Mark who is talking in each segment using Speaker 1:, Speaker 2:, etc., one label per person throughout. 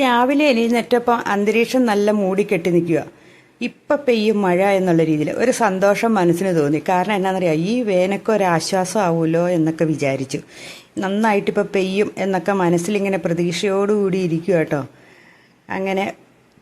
Speaker 1: രാവിലെ എണീറ്റപ്പം അന്തരീക്ഷം നല്ല മൂടിക്കെട്ടി നിൽക്കുക. ഇപ്പം പെയ്യും മഴ എന്നുള്ള രീതിയിൽ ഒരു സന്തോഷം മനസ്സിന് തോന്നി. കാരണം എന്നാണെന്നറിയാം ഈ വേനൊക്കെ ഒരു ആശ്വാസം ആവുമല്ലോ എന്നൊക്കെ വിചാരിച്ചു. നന്നായിട്ടിപ്പോൾ പെയ്യും എന്നൊക്കെ മനസ്സിലിങ്ങനെ പ്രതീക്ഷയോടുകൂടി ഇരിക്കുക കേട്ടോ. അങ്ങനെ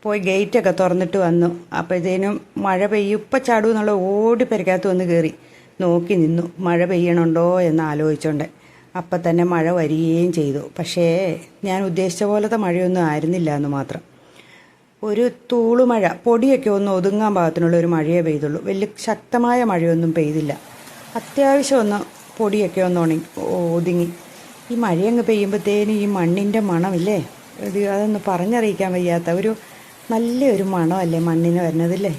Speaker 1: പോയി ഗേറ്റൊക്കെ തുറന്നിട്ട് വന്നു. അപ്പോഴത്തേനും മഴ പെയ്യും. ഇപ്പം ചാടും എന്നുള്ള ഓടി പെരക്കകത്ത് വന്ന് കയറി നോക്കി നിന്നു. മഴ പെയ്യണുണ്ടോ എന്ന് ആലോചിച്ചോണ്ട്. അപ്പം തന്നെ മഴ വരികയും ചെയ്തു. പക്ഷേ ഞാൻ ഉദ്ദേശിച്ച പോലത്തെ മഴയൊന്നും ആയിരുന്നില്ല എന്ന് മാത്രം. ഒരു തൂളുമഴ പൊടിയൊക്കെ ഒന്ന് ഒതുങ്ങാൻ പാകത്തിനുള്ള ഒരു മഴയേ പെയ്തുള്ളൂ. വലിയ ശക്തമായ മഴയൊന്നും പെയ്തില്ല. അത്യാവശ്യം ഒന്ന് പൊടിയൊക്കെ ഒന്ന് ഉണങ്ങി ഒതുങ്ങി. ഈ മഴയങ്ങ് പെയ്യുമ്പോഴത്തേനും ഈ മണ്ണിന്റെ മണമില്ലേ? ഇത് അതൊന്ന് പറഞ്ഞറിയിക്കാൻ വയ്യാത്ത ഒരു നല്ലൊരു മണമല്ലേ മണ്ണിന് വരുന്നതില്ലേ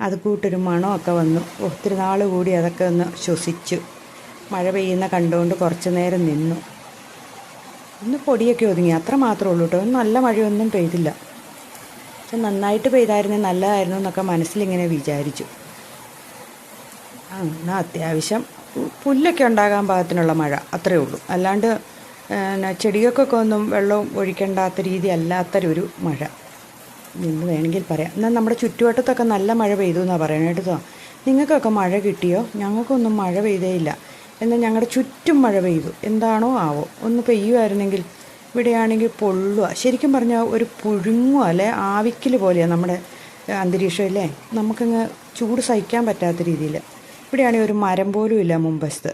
Speaker 1: അത് കൂട്ടൊരു മണമൊക്കെ വന്നു. ഒത്തിരി നാൾ കൂടി അതൊക്കെ ഒന്ന് ശ്വസിച്ചു. മഴ പെയ്യുന്ന കണ്ടുകൊണ്ട് കുറച്ച് നേരം നിന്നു. ഒന്ന് പൊടിയൊക്കെ ഒതുങ്ങി. അത്ര മാത്രമേ ഉള്ളൂ കേട്ടോ നല്ല മഴയൊന്നും പെയ്തില്ല. പക്ഷെ നന്നായിട്ട് പെയ്തായിരുന്നെങ്കിൽ നല്ലതായിരുന്നു എന്നൊക്കെ മനസ്സിലിങ്ങനെ വിചാരിച്ചു. എന്നാൽ അത്യാവശ്യം പുല്ലൊക്കെ ഉണ്ടാകാൻ പാകത്തിനുള്ള മഴ. അത്രയേ ഉള്ളൂ. അല്ലാണ്ട് ചെടികൾക്കൊക്കെ ഒന്നും വെള്ളം ഒഴിക്കേണ്ടാത്ത രീതി അല്ലാത്തൊരു മഴ. എന്ന് വേണമെങ്കിൽ പറയാം. എന്നാൽ നമ്മുടെ ചുറ്റുവട്ടത്തൊക്കെ നല്ല മഴ പെയ്തു എന്നാണ് പറയണത് കേട്ടോ. നിങ്ങൾക്കൊക്കെ മഴ കിട്ടിയോ? ഞങ്ങൾക്കൊന്നും മഴ പെയ്തേ ഇല്ല. എന്നാൽ ഞങ്ങളുടെ ചുറ്റും മഴ പെയ്തു. എന്താണോ ആവോ. ഒന്ന് പെയ്യുമായിരുന്നെങ്കിൽ ഇവിടെയാണെങ്കിൽ പൊള്ളുക ശരിക്കും പറഞ്ഞാൽ ഒരു പുഴുങ്ങുക അല്ലെ? ആവിക്കൽ പോലെയാണ് നമ്മുടെ അന്തരീക്ഷം അല്ലേ? നമുക്കങ്ങ് ചൂട് സഹിക്കാൻ പറ്റാത്ത രീതിയിൽ ഇവിടെയാണെങ്കിൽ ഒരു മരം പോലും ഇല്ല മുമ്പസ്ത്.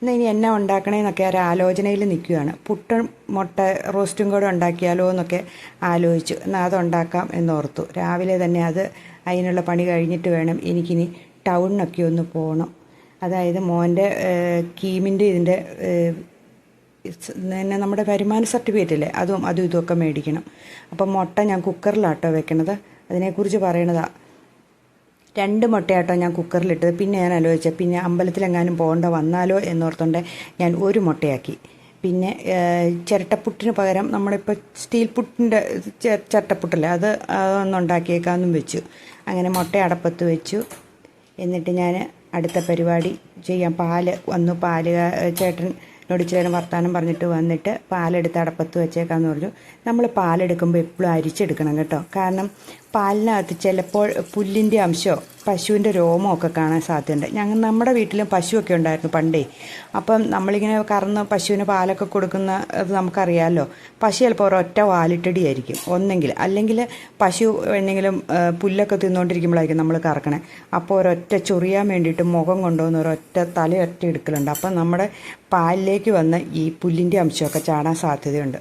Speaker 1: എന്നാൽ ഇനി എന്നാ ഉണ്ടാക്കണേന്നൊക്കെ ഒരു ആലോചനയിൽ നിൽക്കുകയാണ് പുട്ടും മുട്ട റോസ്റ്റും കൂടെ ഉണ്ടാക്കിയാലോ എന്നൊക്കെ ആലോചിച്ചു. എന്നാൽ അതുണ്ടാക്കാം എന്നോർത്തു. രാവിലെ തന്നെ അത് അതിനുള്ള പണി കഴിഞ്ഞിട്ട് വേണം എനിക്കിനി ടൗണിനൊക്കെ ഒന്ന് പോകണം അതായത് മോന്റെ കീമിന്റെ ഇതിന്റെ പിന്നെ നമ്മുടെ വരുമാന സർട്ടിഫിക്കറ്റ് അല്ലേ അതും അതും ഇതുമൊക്കെ മേടിക്കണം. അപ്പം മുട്ട ഞാൻ കുക്കറിലാട്ടോ വെക്കണത്. അതിനെക്കുറിച്ച് പറയണതാണ് രണ്ട് മുട്ടയാട്ടോ ഞാൻ കുക്കറിലിട്ടത്. പിന്നെ ഞാൻ ആലോചിച്ചത് പിന്നെ അമ്പലത്തിലെങ്ങാനും പോകേണ്ട വന്നാലോ എന്നോർത്തോണ്ട് ഞാൻ ഒരു മുട്ടയാക്കി. പിന്നെ ചിരട്ടപ്പുട്ടിന് പകരം നമ്മളിപ്പോൾ സ്റ്റീൽ പുട്ടിന്റെ ചിരട്ടപ്പുട്ടല്ലേ? അത് അതൊന്നുണ്ടാക്കിയേക്കാന്നും വെച്ചു. അങ്ങനെ മുട്ട അടപ്പത്ത് വെച്ചു. എന്നിട്ട് ഞാൻ അടുത്ത പരിപാടി. ചെയ്യാം. പാൽ വന്നു പാൽ ചേട്ടൻ എന്നോട് ഇച്ചിരി നേരം പറഞ്ഞിട്ട് വന്നിട്ട് പാലെടുത്ത് അടപ്പത്ത് വെച്ചേക്കാന്ന് പറഞ്ഞു. നമ്മൾ പാലെടുക്കുമ്പോൾ എപ്പോഴും അരിച്ചെടുക്കണം കേട്ടോ. കാരണം പാലിനകത്ത് ചിലപ്പോൾ പുല്ലിന്റെ അംശമോ പശുവിന്റെ രോമോ ഒക്കെ കാണാൻ സാധ്യതയുണ്ട്. ഞങ്ങൾ നമ്മുടെ വീട്ടിലും പശുവൊക്കെ ഉണ്ടായിരുന്നു പണ്ടേ. അപ്പം നമ്മളിങ്ങനെ കറന്ന് പശുവിന് പാലൊക്കെ കൊടുക്കുന്ന അത് നമുക്കറിയാമല്ലോ പശു ചിലപ്പോൾ ഒരൊറ്റ വാലിട്ടടി ആയിരിക്കും ഒന്നെങ്കിൽ അല്ലെങ്കിൽ പശു എന്തെങ്കിലും പുല്ലൊക്കെ തിന്നുകൊണ്ടിരിക്കുമ്പോഴായിരിക്കും നമ്മൾ കറക്കണേ. അപ്പോൾ ഒരൊറ്റ ചൊറിയാൻ വേണ്ടിയിട്ട് മുഖം കൊണ്ടുവന്ന് ഒരൊറ്റ തലയൊറ്റ എടുക്കലുണ്ട്. അപ്പം നമ്മുടെ പാലിലേക്ക് വന്ന് ഈ പുല്ലിന്റെ അംശമൊക്കെ ചാടാൻ സാധ്യതയുണ്ട്.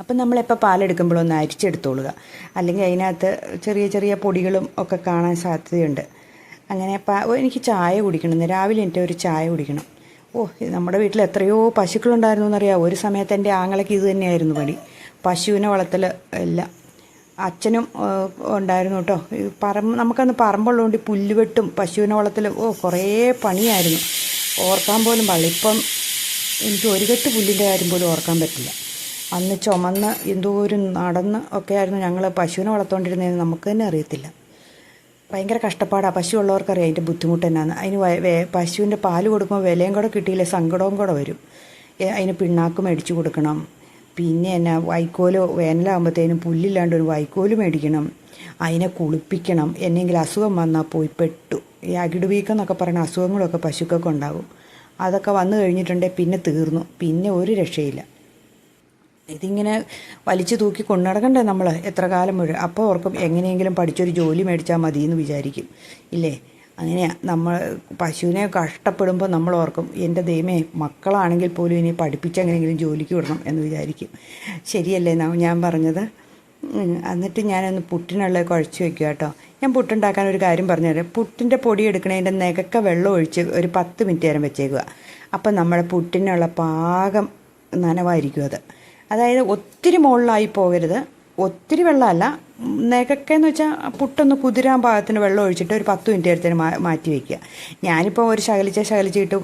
Speaker 1: അപ്പം നമ്മളെപ്പോൾ പാലെടുക്കുമ്പോഴൊന്ന് അരിച്ചെടുത്തോളുക. അല്ലെങ്കിൽ അതിനകത്ത് ചെറിയ ചെറിയ പൊടികളും ഒക്കെ കാണാൻ സാധ്യതയുണ്ട്. അങ്ങനെ എനിക്ക് ചായ കുടിക്കണം. രാവിലെ എന്റെ ഒരു ചായ കുടിക്കണം. ഓ നമ്മുടെ വീട്ടിൽ എത്രയോ പശുക്കളുണ്ടായിരുന്നു എന്നറിയാം ഒരു സമയത്ത് എന്റെ ആങ്ങളയ്ക്ക് ഇത് തന്നെയായിരുന്നു പണി. പശുവിനെ വളർത്തൽ എല്ലാം. അച്ഛനും ഉണ്ടായിരുന്നു കേട്ടോ. പറമ്പ് നമുക്കന്ന് പറമ്പുള്ളതുകൊണ്ട് പുല്ലുവെട്ടും പശുവിനെ വളർത്തലും ഓ കുറേ പണിയായിരുന്നു. ഓർക്കാൻ പോലും പാടില്ല. ഇപ്പം എനിക്ക് ഒരു കെട്ട് പുല്ലിന്റെ കാര്യം പോലും ഓർക്കാൻ പറ്റില്ല. അന്ന് ചുമന്ന് എന്തോരം നടന്ന് ഒക്കെ ആയിരുന്നു ഞങ്ങൾ പശുവിനെ വളർത്തുകൊണ്ടിരുന്നതെന്ന് നമുക്ക് തന്നെ അറിയത്തില്ല. ഭയങ്കര കഷ്ടപ്പാടാണ് പശു ഉള്ളവർക്കറിയാം അതിന്റെ ബുദ്ധിമുട്ട് തന്നെയാണ് അതിന് പശുവിന്റെ പാൽ കൊടുക്കുമ്പോൾ വിലയും കൂടെ കിട്ടിയില്ലേ സങ്കടവും കൂടെ വരും. അതിന് പിണ്ണാക്ക് മേടിച്ച് കൊടുക്കണം. പിന്നെ എന്നാ വൈക്കോൽ വേനലാകുമ്പോഴത്തേനും പുല്ലില്ലാണ്ട് ഒരു വൈക്കോൽ മേടിക്കണം. അതിനെ കുളിപ്പിക്കണം. എന്നെങ്കിലും അസുഖം വന്നാൽ പോയി പെട്ടു. ഈ അകിട് വീക്കം എന്നൊക്കെ പറയുന്ന അസുഖങ്ങളൊക്കെ പശുക്കൾക്ക് ഉണ്ടാകും. അതൊക്കെ വന്നു കഴിഞ്ഞിട്ടുണ്ടെങ്കിൽ പിന്നെ തീർന്നു. പിന്നെ ഒരു രക്ഷയില്ല. ഇതിങ്ങനെ വലിച്ചു തൂക്കി കൊണ്ടുനടക്കണ്ടേ നമ്മൾ എത്ര കാലം മുഴുവൻ? അപ്പോൾ ഓർക്കും എങ്ങനെയെങ്കിലും പഠിച്ചൊരു ജോലി മേടിച്ചാൽ മതി എന്ന് വിചാരിക്കും. ഇല്ലേ? അങ്ങനെയാണ് നമ്മൾ പശുവിനെ കഷ്ടപ്പെടുമ്പോൾ നമ്മൾ ഓർക്കും എന്റെ ദൈവമേ മക്കളാണെങ്കിൽ പോലും ഇനി പഠിപ്പിച്ചെങ്ങനെയെങ്കിലും ജോലിക്ക് വിടണം എന്ന് വിചാരിക്കും. ശരിയല്ലേ? ഞാൻ പറഞ്ഞത്. എന്നിട്ട് ഞാനൊന്ന് പുട്ടിനുള്ള കുഴച്ച് വെക്കുക കേട്ടോ ഞാൻ പുട്ടുണ്ടാക്കാൻ ഒരു കാര്യം പറഞ്ഞു പറഞ്ഞുതരാം. പുട്ടിന്റെ പൊടി എടുക്കണതിന്റെ നികക്ക വെള്ളം ഒഴിച്ച് ഒരു പത്ത് മിനിറ്റ് നേരം വെച്ചേക്കുക. അപ്പം നമ്മുടെ പുട്ടിനുള്ള പാകം നനവായിരിക്കും അത്. അതായത് ഒത്തിരി മുകളിലായി പോകരുത്. ഒത്തിരി വെള്ളമല്ല. നികക്കെന്ന് വെച്ചാൽ പുട്ടൊന്ന് കുതിരാൻ പാകത്തിന് വെള്ളം ഒഴിച്ചിട്ട് ഒരു പത്ത് മിനിറ്റ് നേരത്തിന് മാറ്റി വയ്ക്കുക ഞാനിപ്പോൾ ഒരു ശകലിച്ച ശകലിച്ചിട്ട്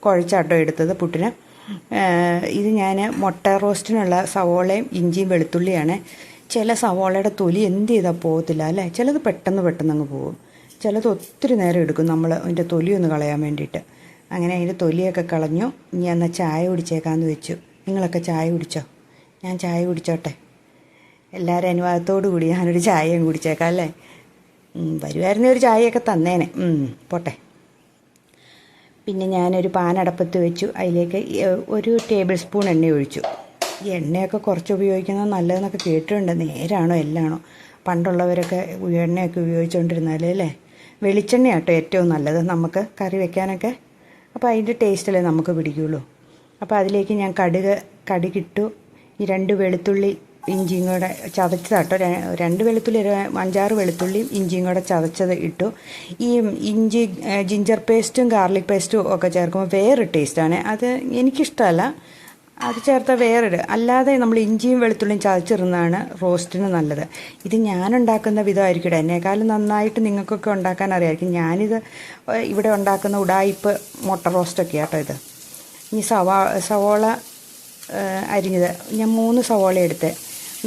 Speaker 1: കുഴച്ചാട്ടോ എടുത്തത് പുട്ടിന്. ഇത് ഞാൻ മുട്ട റോസ്റ്റിനുള്ള സവോളയും ഇഞ്ചിയും വെളുത്തുള്ളിയാണ്. ചില സവാളയുടെ തൊലി എന്ത് ചെയ്താൽ പോകത്തില്ല അല്ലേ? ചിലത് പെട്ടെന്ന് പെട്ടെന്ന് അങ്ങ് പോകും. ചിലത് ഒത്തിരി നേരം എടുക്കും നമ്മൾ അതിന്റെ തൊലി ഒന്ന് കളയാൻ വേണ്ടിയിട്ട്. അങ്ങനെ അതിന്റെ തൊലിയൊക്കെ കളഞ്ഞു. ഇനി എന്നാൽ ചായ കുടിച്ചേക്കാന്ന് വെച്ചു. നിങ്ങളൊക്കെ ചായ കുടിച്ചോ? ഞാൻ ചായ കുടിച്ചോട്ടെ. എല്ലാവരും അനുവാദത്തോടു കൂടി ഞാനൊരു ചായയും കുടിച്ചേക്കാം അല്ലേ? വരുമായിരുന്നേ ഒരു ചായയൊക്കെ തന്നേനെ. പോട്ടെ. പിന്നെ ഞാനൊരു പാനടപ്പത്ത് വെച്ചു. അതിലേക്ക് ഒരു ടേബിൾ സ്പൂൺ എണ്ണ ഒഴിച്ചു. ഈ എണ്ണയൊക്കെ കുറച്ച് ഉപയോഗിക്കുന്നത് നല്ലതെന്നൊക്കെ കേട്ടിട്ടുണ്ട്. നേരാണോ എല്ലാണോ? പണ്ടുള്ളവരൊക്കെ എണ്ണയൊക്കെ ഉപയോഗിച്ചുകൊണ്ടിരുന്നാലേ അല്ലേ? വെളിച്ചെണ്ണ കേട്ടോ ഏറ്റവും നല്ലത്. നമുക്ക് കറി വെക്കാനൊക്കെ. അപ്പോൾ അതിന്റെ ടേസ്റ്റല്ലേ നമുക്ക് പിടിക്കുള്ളൂ. അപ്പോൾ അതിലേക്ക് ഞാൻ കടുക് കടുകിട്ടു ഈ രണ്ട് വെളുത്തുള്ളി ഇഞ്ചിയും കൂടെ ചതച്ചതാട്ടോ. രണ്ട് വെളുത്തുള്ളി ഒരു അഞ്ചാറ് വെളുത്തുള്ളിയും ഇഞ്ചിയും കൂടെ ചതച്ചത് ഇട്ടു. ഈ ഇഞ്ചി ജിഞ്ചർ പേസ്റ്റും ഗാർലിക് പേസ്റ്റും ഒക്കെ ചേർക്കുമ്പോൾ വേറെ ടേസ്റ്റാണ്. അത് എനിക്കിഷ്ടമല്ല. അത് ചേർത്ത വേറൊരു. അല്ലാതെ നമ്മൾ ഇഞ്ചിയും വെളുത്തുള്ളിയും ചതച്ചിരുന്നതാണ് റോസ്റ്റിന് നല്ലത്. ഇത് ഞാൻ ഞാനുണ്ടാക്കുന്ന വിധമായിരിക്കും എന്നെക്കാളും നന്നായിട്ട് നിങ്ങൾക്കൊക്കെ ഉണ്ടാക്കാൻ അറിയാമായിരിക്കും ഞാനിത് ഇവിടെ ഉണ്ടാക്കുന്ന ഉടായിപ്പ് മുട്ട റോസ്റ്റൊക്കെ ആട്ടോ ഇത്. ഇനി സവാ സവോള അരിഞ്ഞത്. ഞാൻ മൂന്ന് സവോള എടുത്ത്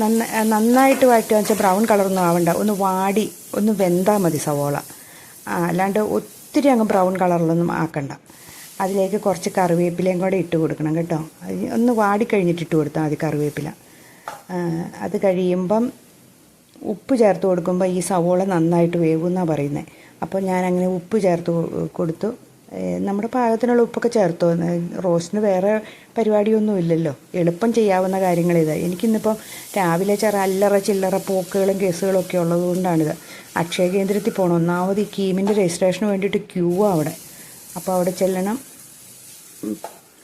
Speaker 1: നന്ന നന്നായിട്ട് വഴറ്റുക വെച്ചാൽ ബ്രൗൺ കളറൊന്നും ആവണ്ട. ഒന്ന് വാടി ഒന്ന് വെന്താൽ മതി സവോള. അല്ലാണ്ട് ഒത്തിരി അങ്ങ് ബ്രൗൺ കളറിലൊന്നും ആക്കണ്ട. അതിലേക്ക് കുറച്ച് കറിവേപ്പിലയും കൂടെ ഇട്ട് കൊടുക്കണം കേട്ടോ. ഒന്ന് വാടിക്കഴിഞ്ഞിട്ട് ഇട്ട് കൊടുത്താൽ മതി കറിവേപ്പില. അത് കഴിയുമ്പം ഉപ്പ് ചേർത്ത് കൊടുക്കുമ്പോൾ ഈ സവോള നന്നായിട്ട് വേവുമെന്നാണ് പറയുന്നത് അപ്പോൾ ഞാൻ അങ്ങനെ ഉപ്പ് ചേർത്ത് കൊടുത്തു. നമ്മുടെ പാകത്തിനുള്ള ഉപ്പൊക്കെ ചേർത്തു? റോസ്റ്റിന് വേറെ പരിപാടിയൊന്നും ഇല്ലല്ലോ. എളുപ്പം ചെയ്യാവുന്ന കാര്യങ്ങളിത് എനിക്കിന്നിപ്പം രാവിലെ ചെറ അല്ലറ ചില്ലറ പോക്കുകളും കേസുകളൊക്കെ ഒക്കെ ഉള്ളത് അക്ഷയ കേന്ദ്രത്തിൽ പോകണം ഒന്നാമത് ഈ കീമിന്റെ രജിസ്ട്രേഷന് വേണ്ടിയിട്ട് ക്യൂ അവിടെ അപ്പോൾ അവിടെ ചെല്ലണം.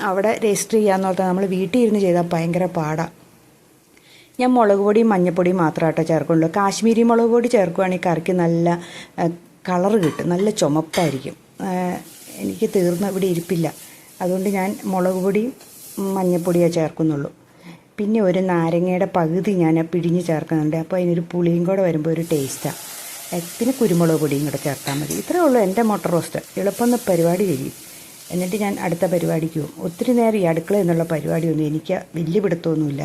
Speaker 1: അവിടെ രജിസ്റ്റർ ചെയ്യാമെന്ന് പറഞ്ഞാൽ നമ്മൾ വീട്ടിൽ ഇരുന്ന് ചെയ്താൽ ഭയങ്കര പാടാണ് ഞാൻ മുളക് പൊടിയും മഞ്ഞപ്പൊടിയും മാത്രമായിട്ടോ ചേർക്കുള്ളൂ. കാശ്മീരി മുളക് പൊടി ചേർക്കുകയാണെങ്കിൽ കറിക്ക് നല്ല കളർ കിട്ടും. നല്ല ചുമപ്പായിരിക്കും. എനിക്ക് തീർന്ന് ഇവിടെ ഇരിപ്പില്ല. അതുകൊണ്ട് ഞാൻ മുളക് പൊടിയും മഞ്ഞപ്പൊടിയേ ചേർക്കുന്നുള്ളൂ. പിന്നെ ഒരു നാരങ്ങയുടെ പകുതി ഞാൻ പിഴിഞ്ഞ് ചേർക്കുന്നുണ്ട്. അപ്പോൾ അതിനൊരു പുളിയും കൂടെ വരുമ്പോൾ ഒരു ടേസ്റ്റാണ് പിന്നെ കുരുമുളക് പൊടിയും കൂടെ ചേർത്താൽ മതി. ഇത്രയേ ഉള്ളൂ എന്റെ മുട്ട റോസ്റ്റ്. എളുപ്പം ഒന്ന് പരിപാടി കഴിയും. എന്നിട്ട് ഞാൻ അടുത്ത പരിപാടിക്ക് പോകും. ഒത്തിരി നേരം ഈ അടുക്കള എന്നുള്ള പരിപാടിയൊന്നും എനിക്ക് വലിയ പിടുത്തമൊന്നുമില്ല.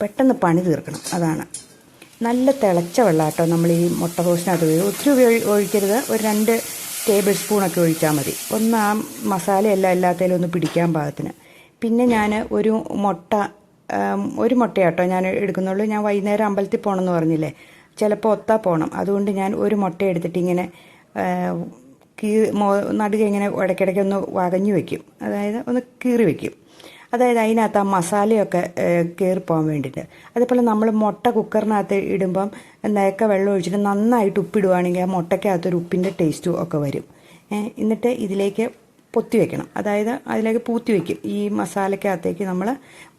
Speaker 1: പെട്ടെന്ന് പണി തീർക്കണം. അതാണ്. നല്ല തിളച്ച വെള്ളം കേട്ടോ നമ്മൾ ഈ മുട്ട റോസ്റ്റിനകത്ത് ഉപയോഗിക്കും ഒത്തിരി ഉപയോഗി ഒഴിക്കരുത് ഒരു രണ്ട് ടേബിൾ സ്പൂണൊക്കെ ഒഴിച്ചാൽ മതി. ഒന്ന് ആ മസാലയെല്ലാം എല്ലാത്തേലും ഒന്ന് പിടിക്കാൻ പാകത്തിന്. പിന്നെ ഞാൻ ഒരു മുട്ട ഒരു മുട്ടയാട്ടോ ഞാൻ എടുക്കുന്നുള്ളൂ. ഞാൻ വൈകുന്നേരം അമ്പലത്തിൽ പോകണമെന്ന് പറഞ്ഞില്ലേ? ചിലപ്പോൾ ഒത്താ പോകണം അതുകൊണ്ട് ഞാൻ ഒരു മുട്ട എടുത്തിട്ട് ഇങ്ങനെ കീ നടുക ഇങ്ങനെ ഇടയ്ക്കിടയ്ക്ക് ഒന്ന് വകഞ്ഞു വെക്കും. അതായത് ഒന്ന് കീറി വെക്കും. അതായത് അതിനകത്ത് ആ മസാലയൊക്കെ കയറി പോകാൻ വേണ്ടിയിട്ട്. അതേപോലെ നമ്മൾ മുട്ട കുക്കറിനകത്ത് ഇടുമ്പം നേക്ക വെള്ളം ഒഴിച്ചിട്ട് നന്നായിട്ട് ഉപ്പിടുവാണെങ്കിൽ ആ മുട്ടയ്ക്കകത്തൊരു ഉപ്പിന്റെ ടേസ്റ്റും ഒക്കെ വരും. എന്നിട്ട് ഇതിലേക്ക് പൊത്തി വെക്കണം. അതായത് അതിലേക്ക് പൂത്തി വയ്ക്കും ഈ മസാലയ്ക്കകത്തേക്ക് നമ്മൾ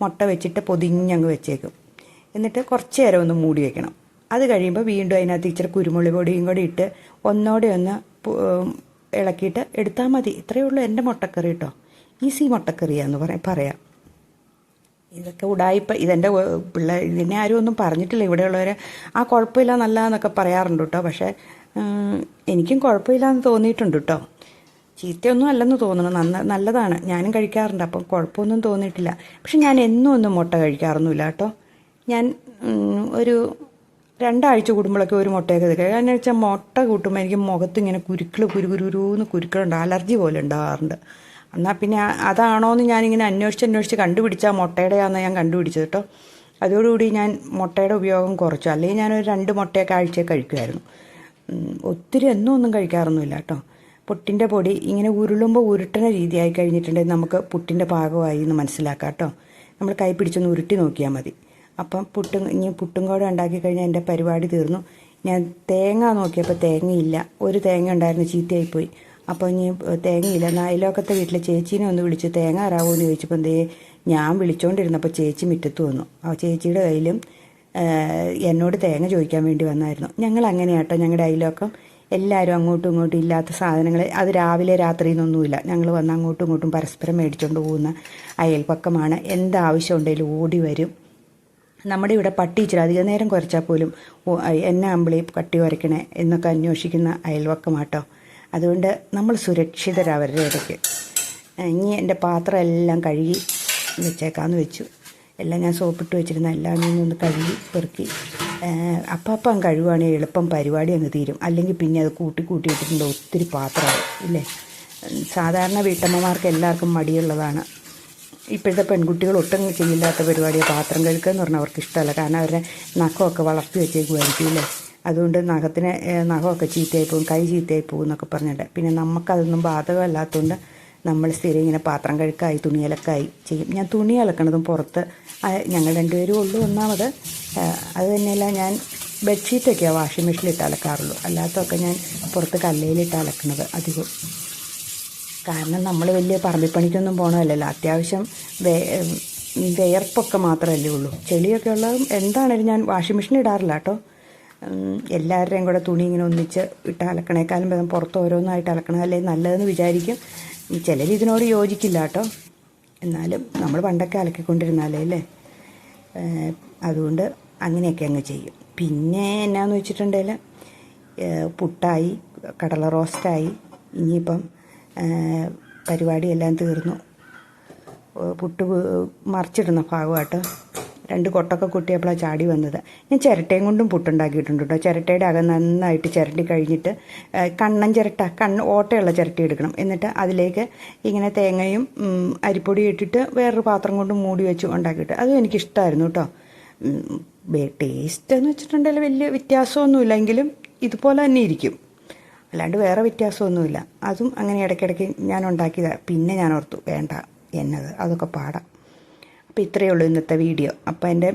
Speaker 1: മുട്ട വെച്ചിട്ട് പൊതിഞ്ഞങ്ങ് വെച്ചേക്കും. എന്നിട്ട് കുറച്ച് നേരം ഒന്ന് മൂടി വെക്കണം. അത് കഴിയുമ്പോൾ വീണ്ടും അതിനകത്ത് ഇച്ചിരി കുരുമുളക് പൊടിയും കൂടി ഇട്ട് ഒന്നോടെ ഒന്ന് ഇളക്കിയിട്ട് എടുത്താൽ മതി. ഇത്രയേ ഉള്ളൂ എന്റെ മുട്ടക്കറി കേട്ടോ ഈസി മുട്ടക്കറിയാന്ന് പറയാം പറയാം. ഇതൊക്കെ ഉടായിപ്പ. ഇതെന്റെ പിള്ളേർ ഇതിനെ ആരും ഒന്നും പറഞ്ഞിട്ടില്ല. ഇവിടെയുള്ളവർ ആ കുഴപ്പമില്ല നല്ലതെന്നൊക്കെ പറയാറുണ്ട് കേട്ടോ പക്ഷേ എനിക്കും കുഴപ്പമില്ല എന്ന് തോന്നിയിട്ടുണ്ട് കേട്ടോ ചീത്തയൊന്നും അല്ലെന്ന് തോന്നുന്നു നന്ന നല്ലതാണ്. ഞാനും കഴിക്കാറുണ്ട്. അപ്പം കുഴപ്പമൊന്നും തോന്നിയിട്ടില്ല. പക്ഷെ ഞാൻ എന്നും ഒന്നും മുട്ട കഴിക്കാറൊന്നുമില്ല കേട്ടോ ഞാൻ ഒരു രണ്ടാഴ്ച കൂടുമ്പോഴൊക്കെ ഒരു മുട്ടയൊക്കെ കഴിക്കും കാരണം വെച്ചാൽ മുട്ട കൂട്ടുമ്പോൾ എനിക്ക് മുഖത്ത് ഇങ്ങനെ കുരുക്കൾ കുരുകുരുന്ന് കുരുക്കളുണ്ട്. അലർജി പോലെ ഉണ്ടാകാറുണ്ട് എന്നാൽ പിന്നെ അതാണോ എന്ന് ഞാനിങ്ങനെ അന്വേഷിച്ച് അന്വേഷിച്ച് കണ്ടുപിടിച്ച ആ മുട്ടയുടെയാണെന്ന് ഞാൻ കണ്ടുപിടിച്ചത് കേട്ടോ. അതോടുകൂടി ഞാൻ മുട്ടയുടെ ഉപയോഗം കുറച്ചു. അല്ലെങ്കിൽ ഞാനൊരു രണ്ട് മുട്ടയൊക്കെ ആഴ്ചയെ കഴിക്കുമായിരുന്നു ഒത്തിരി എന്നും ഒന്നും കഴിക്കാറൊന്നുമില്ല കേട്ടോ. പുട്ടിന്റെ പൊടി ഇങ്ങനെ ഉരുളുമ്പോൾ ഉരുട്ടണ രീതിയായി കഴിഞ്ഞിട്ടുണ്ടെങ്കിൽ നമുക്ക് പുട്ടിന്റെ പാകമായി എന്ന് മനസ്സിലാക്കാം കേട്ടോ. നമ്മൾ കൈ പിടിച്ചൊന്ന് ഉരുട്ടി നോക്കിയാൽ മതി. അപ്പം പുട്ടും ഇനി പുട്ടും കൂടെ ഉണ്ടാക്കി കഴിഞ്ഞാൽ എന്റെ പരിപാടി തീർന്നു. ഞാൻ തേങ്ങ നോക്കിയപ്പോൾ തേങ്ങയില്ല. ഒരു തേങ്ങ ഉണ്ടായിരുന്നു ചീത്തയായിപ്പോയി. അപ്പോൾ ഇനി തേങ്ങയില്ല. നായലോക്കത്തെ വീട്ടിലെ ചേച്ചീനെ ഒന്ന് വിളിച്ച് തേങ്ങ ആരാവോ എന്ന് ചോദിച്ചപ്പോൾ എന്തേ ഞാൻ വിളിച്ചോണ്ടിരുന്നപ്പോൾ ചേച്ചി മുറ്റത്ത് വന്നു. ആ ചേച്ചിയുടെ കയ്യിലും എന്നോട് തേങ്ങ ചോദിക്കാൻ വേണ്ടി വന്നായിരുന്നു. ഞങ്ങൾ അങ്ങനെയാട്ടോ ഞങ്ങളുടെ അയലോക്കം എല്ലാവരും അങ്ങോട്ടും ഇങ്ങോട്ടും ഇല്ലാത്ത സാധനങ്ങൾ അത് രാവിലെ രാത്രി എന്നൊന്നുമില്ല ഞങ്ങൾ വന്ന് അങ്ങോട്ടും ഇങ്ങോട്ടും പരസ്പരം മേടിച്ചുകൊണ്ട് പോകുന്ന അയൽപ്പക്കമാണ് എന്താവശ്യം ഉണ്ടെങ്കിലും ഓടി വരും. നമ്മുടെ ഇവിടെ പട്ടി ഇച്ചിരി അധിക നേരം കുറച്ചാൽ പോലും എന്നെ അമ്പിളി പട്ടി വരയ്ക്കണേ എന്നൊക്കെ അന്വേഷിക്കുന്ന അയൽവക്കമാട്ടോ. അതുകൊണ്ട് നമ്മൾ സുരക്ഷിതരാണ് അവരുടെ ഇടയ്ക്ക്. ഇനി എന്റെ പാത്രം എല്ലാം കഴുകി വെച്ചേക്കാന്ന് വെച്ചു. എല്ലാം ഞാൻ സോപ്പിട്ട് വെച്ചിരുന്ന എല്ലാം ഒന്ന് കഴുകി പെറുക്കി. അപ്പം കഴുകുവാണെങ്കിൽ എളുപ്പം പരിപാടി അങ്ങ് തീരും. അല്ലെങ്കിൽ പിന്നെ അത് കൂട്ടി കൂട്ടി ഇട്ടിട്ടുണ്ട് ഒത്തിരി പാത്രമാവും ഇല്ലേ? സാധാരണ വീട്ടമ്മമാർക്ക് എല്ലാവർക്കും മടിയുള്ളതാണ്. ഇപ്പോഴത്തെ പെൺകുട്ടികൾ ഒട്ടും ചെയ്യില്ലാത്ത പരിപാടിയാണ് പാത്രം കഴുക്കുക എന്ന് പറഞ്ഞാൽ അവർക്ക് ഇഷ്ടമല്ല. കാരണം അവരുടെ നഖമൊക്കെ വളർത്തി വെച്ചേക്കുമായിരിക്കും അല്ലേ? അതുകൊണ്ട് നഖത്തിന് നഖമൊക്കെ ചീത്തയായി പോകും കൈ ചീത്തയായി പോകും എന്നൊക്കെ പറഞ്ഞിട്ട്. പിന്നെ നമുക്കതൊന്നും ബാധകമല്ലാത്തതുകൊണ്ട് നമ്മൾ സ്ഥിരം ഇങ്ങനെ പാത്രം കഴുക്കായി തുണി അലക്കായി ചെയ്യും. ഞാൻ തുണി അലക്കണതും പുറത്ത് ഞങ്ങൾ രണ്ടുപേരും ഉള്ളൂ. ഒന്നാമത് അത് തന്നെയല്ല ഞാൻ ബെഡ്ഷീറ്റൊക്കെയാണ് വാഷിംഗ് മെഷീനിലിട്ട് അലക്കാറുള്ളൂ. അല്ലാത്തതൊക്കെ ഞാൻ പുറത്ത് കല്ലയിലിട്ട് അലക്കുന്നത് അധികം കാരണം നമ്മൾ വലിയ പറമ്പിപ്പണിക്കൊന്നും പോകണമല്ലല്ലോ അത്യാവശ്യം വേ വിയർപ്പൊക്കെ മാത്രമല്ലേ ഉള്ളൂ. ചെളിയൊക്കെ ഉള്ളതും എന്താണേലും ഞാൻ വാഷിംഗ് മെഷീൻ ഇടാറില്ല കേട്ടോ. എല്ലാവരുടെയും കൂടെ തുണി ഇങ്ങനെ ഒന്നിച്ച് ഇട്ട് അലക്കണേക്കാളും വേദം പുറത്ത് ഓരോന്നായിട്ട് അലക്കണം അല്ലെങ്കിൽ നല്ലതെന്ന് വിചാരിക്കും. ചിലർ ഇതിനോട് യോജിക്കില്ല കേട്ടോ. എന്നാലും നമ്മൾ പണ്ടൊക്കെ അലക്കിക്കൊണ്ടിരുന്നാലേ അല്ലേ? അതുകൊണ്ട് അങ്ങനെയൊക്കെ അങ്ങ് ചെയ്യും. പിന്നെ എന്നാന്ന് വെച്ചിട്ടുണ്ടെങ്കിൽ പുട്ടായി കടല റോസ്റ്റായി ഇനിയിപ്പം പരിപാടിയെല്ലാം തീർന്നു. പുട്ട് മറിച്ചിടുന്ന ഭാഗമായിട്ട് രണ്ട് കൊട്ടൊക്കെ കുട്ടിയപ്പോഴാണ് ചാടി വന്നത്. ഞാൻ ചിരട്ടയും കൊണ്ടും പുട്ടുണ്ടാക്കിയിട്ടുണ്ട് കേട്ടോ. ചിരട്ടയുടെ അകം നന്നായിട്ട് ചിരട്ടി കഴിഞ്ഞിട്ട് കണ്ണൻ ചിരട്ട കണ്ണ് ഓട്ടയുള്ള ചിരട്ടി എടുക്കണം. എന്നിട്ട് അതിലേക്ക് ഇങ്ങനെ തേങ്ങയും അരിപ്പൊടി ഇട്ടിട്ട് വേറൊരു പാത്രം കൊണ്ട് മൂടി വെച്ച് ഉണ്ടാക്കിയിട്ട്. അതും എനിക്കിഷ്ടമായിരുന്നു കേട്ടോ. ടേസ്റ്റ് എന്ന് വെച്ചിട്ടുണ്ടെങ്കിൽ വലിയ വ്യത്യാസമൊന്നുമില്ലെങ്കിലും ഇതുപോലെ തന്നെ ഇരിക്കും. അല്ലാണ്ട് വേറെ വ്യത്യാസമൊന്നുമില്ല. അതും അങ്ങനെ ഇടയ്ക്കിടയ്ക്ക് ഞാൻ ഉണ്ടാക്കിയതാണ് പിന്നെ ഞാൻ ഓർത്തു വേണ്ട എന്നത് അതൊക്കെ പാടാം. അപ്പോൾ ഇത്രയേ ഉള്ളൂ ഇന്നത്തെ വീഡിയോ. അപ്പോൾ എന്റെ